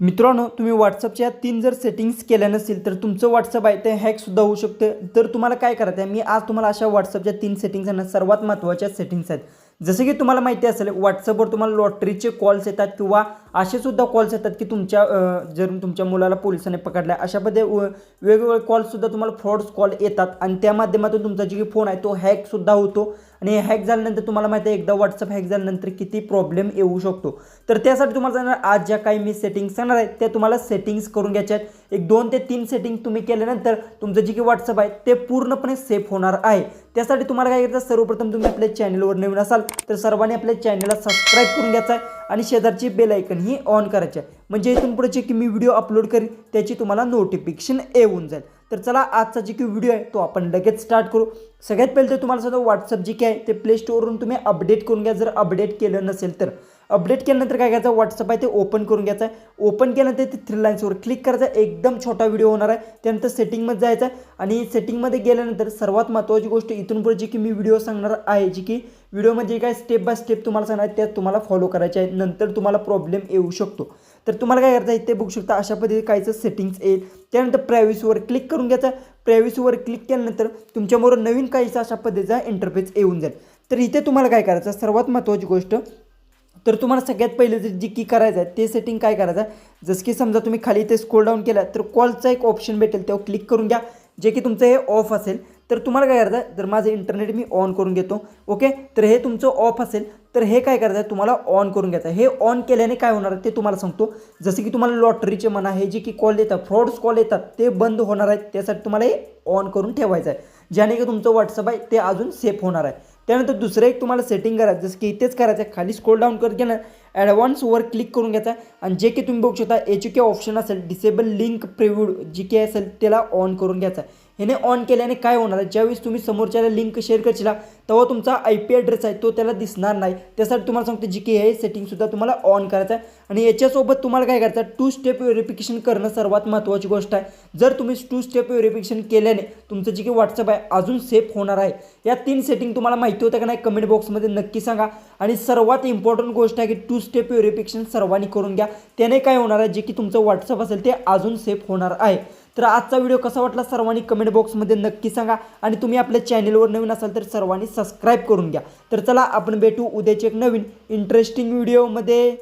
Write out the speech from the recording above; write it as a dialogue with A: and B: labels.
A: मित्रांनो तुम्ही व्हॉट्सअपच्या तीन जर सेटिंग्स केल्या नसतील तर तुमचं व्हॉट्सअप आहे ते हॅकसुद्धा होऊ शकते. तर तुम्हाला काय करायचं आहे मी आज तुम्हाला अशा व्हॉट्सअपच्या तीन सेटिंग्स आहे ना सर्वात महत्त्वाच्या सेटिंग्स आहेत. जसं की तुम्हाला माहिती असेल व्हॉट्सअपवर तुम्हाला लॉटरीचे कॉल्स येतात किंवा असे सुद्धा कॉल्स येतात की तुमच्या जर तुमच्या मुलाला पोलिसांनी पकडला अशा पद्धती व- वेगवेगळे कॉल्ससुद्धा तुम्हाला फ्रॉड्स कॉल येतात आणि त्या माध्यमातून तुमचा जे फोन आहे तो हॅकसुद्धा होतो. आणि हॅक झाल्यानंतर तुम्हाला माहिती आहे एकदा व्हॉट्सअप हॅक झाल्यानंतर किती प्रॉब्लेम येऊ शकतो. तर त्यासाठी तुम्हाला जाणार आज ज्या काही मी सेटिंग्स सांगणार आहेत त्या तुम्हाला सेटिंग्स करून घ्यायच्या आहेत. एक दोन ते तीन सेटिंग तुम्ही केल्यानंतर तुमचं जे की व्हॉट्सअप आहे ते पूर्णपणे सेफ होणार आहे. त्यासाठी तुम्हाला काय करायचं सर्वप्रथम तुम्ही आपल्या चॅनलवर नवीन असाल तर सर्वांनी आपल्या चॅनलला सबस्क्राईब करून घ्यायचा आहे. आणि शेजारची बेल आयकन ही ऑन करायची आहे. म्हणजे इथून पुढे जे की मी व्हिडिओ अपलोड करीन त्याची तुम्हाला नोटिफिकेशन येऊन जाईल. तर चला आजचा जे की व्हिडिओ आहे तो आपण लगेच स्टार्ट करू. सगळ्यात पहिले तर तुम्हाला सुद्धा व्हॉट्सअप जे की आहे ते प्ले स्टोरवरून तुम्ही अपडेट करून घ्या. जर अपडेट केलं नसेल तर. अपडेट केल्यानंतर काय करायचं व्हॉट्सअप आहे ते ओपन करून घ्यायचं आहे. ओपन केल्यानंतर ते थ्री लाईन्सवर क्लिक करायचं एकदम छोटा व्हिडिओ होणार आहे. त्यानंतर सेटिंगमध्ये जायचं आहे. आणि सेटिंगमध्ये गेल्यानंतर सर्वात महत्त्वाची गोष्ट इथून पुढे जी की मी व्हिडिओ सांगणार आहे जी की व्हिडिओमध्ये काय स्टेप बाय स्टेप तुम्हाला सांगणार आहे त्यात तुम्हाला फॉलो करायचे आहे. नंतर तुम्हाला प्रॉब्लेम येऊ शकतो. तर तुम्हाला काय करायचं आहे ते बघू शकता. अशा पद्धतीने कायचं सेटिंग्स येईल. त्यानंतर प्रायव्हसीवर क्लिक करून घ्यायचं प्रायव्हसीवर क्लिक केल्यानंतर तुमच्याबरोबर नवीन काहीचा अशा पद्धतीचा इंटरफेस येऊन जाईल. तर इथे तुम्हाला काय करायचं सर्वात महत्त्वाची गोष्ट तर तुम्हाला सगळ्यात पहिले जे जी की करायचं आहे ते सेटिंग काय करायचं आहे? जसं की समजा तुम्ही खाली इथे स्क्रोल डाऊन केला तर कॉलचा एक ऑप्शन भेटेल तेव्हा क्लिक करून घ्या. जे की तुमचं हे ऑफ असेल तर तुम्हाला काय करायचं आहे? तर माझं इंटरनेट मी ऑन करून घेतो ओके तर हे तुमचं ऑफ असेल तर हे काय करायचं आहे? तुम्हाला ऑन करून घ्यायचं आहे. हे ऑन केल्याने काय होणार आहे ते तुम्हाला सांगतो. जसं की तुम्हाला लॉटरीचे म्हणा हे जे की कॉल येतात फ्रॉड्स कॉल येतात ते बंद होणार आहेत. त्यासाठी तुम्हाला हे ऑन करून ठेवायचं आहे. ज्याने की तुमचं व्हॉट्सअप आहे ते अजून सेफ होणार आहे. त्यानंतर दुसरं एक तुम्हाला सेटिंग करायचं जसं की इथेच करायचं आहे खाली स्क्रोल डाऊन करत घ्या ॲडव्हान्सवर क्लिक करून घ्यायचा. आणि जे की तुम्ही बघू शकता याची ऑप्शन असेल डिसेबल लिंक प्रिव्ह्यूड जी के असेल त्याला ऑन करून घ्यायचा. ह्याने ऑन केल्याने काय होणार आहे? ज्यावेळेस तुम्ही समोरच्याला लिंक शेअर करशील तेव्हा तुमचा आय पी ॲड्रेस आहे तो त्याला दिसणार नाही. त्यासाठी तुम्हाला सांगतो जी की हे सेटिंगसुद्धा तुम्हाला ऑन करायचं आहे. आणि याच्यासोबत तुम्हाला काय करायचं आहे? टू स्टेप व्हेरिफिकेशन करणं सर्वात महत्त्वाची गोष्ट आहे. जर तुम्ही टू स्टेप व्हेरिफिकेशन केल्याने तुमचं जे की व्हॉट्सअप आहे अजून सेफ होणार आहे. या तीन सेटिंग तुम्हाला माहिती होतं का नाही? कमेंट बॉक्समध्ये नक्की सांगा. आणि सर्वात इम्पॉर्टंट गोष्ट आहे की टू स्टेप व्हेरिफिकेशन सर्वांनी करून घ्या. त्याने काय होणार आहे? जे की तुमचं व्हॉट्सअप असेल ते अजून सेफ होणार आहे. तर आजचा व्हिडिओ कसा वाटला सर्वांनी कमेंट बॉक्समध्ये नक्की सांगा आणि तुम्ही आपल्या चॅनलवर नवीन असाल तर सर्वांनी सबस्क्राईब करून घ्या. तर चला आपण भेटू उद्याचे एक नवीन इंटरेस्टिंग व्हिडिओमध्ये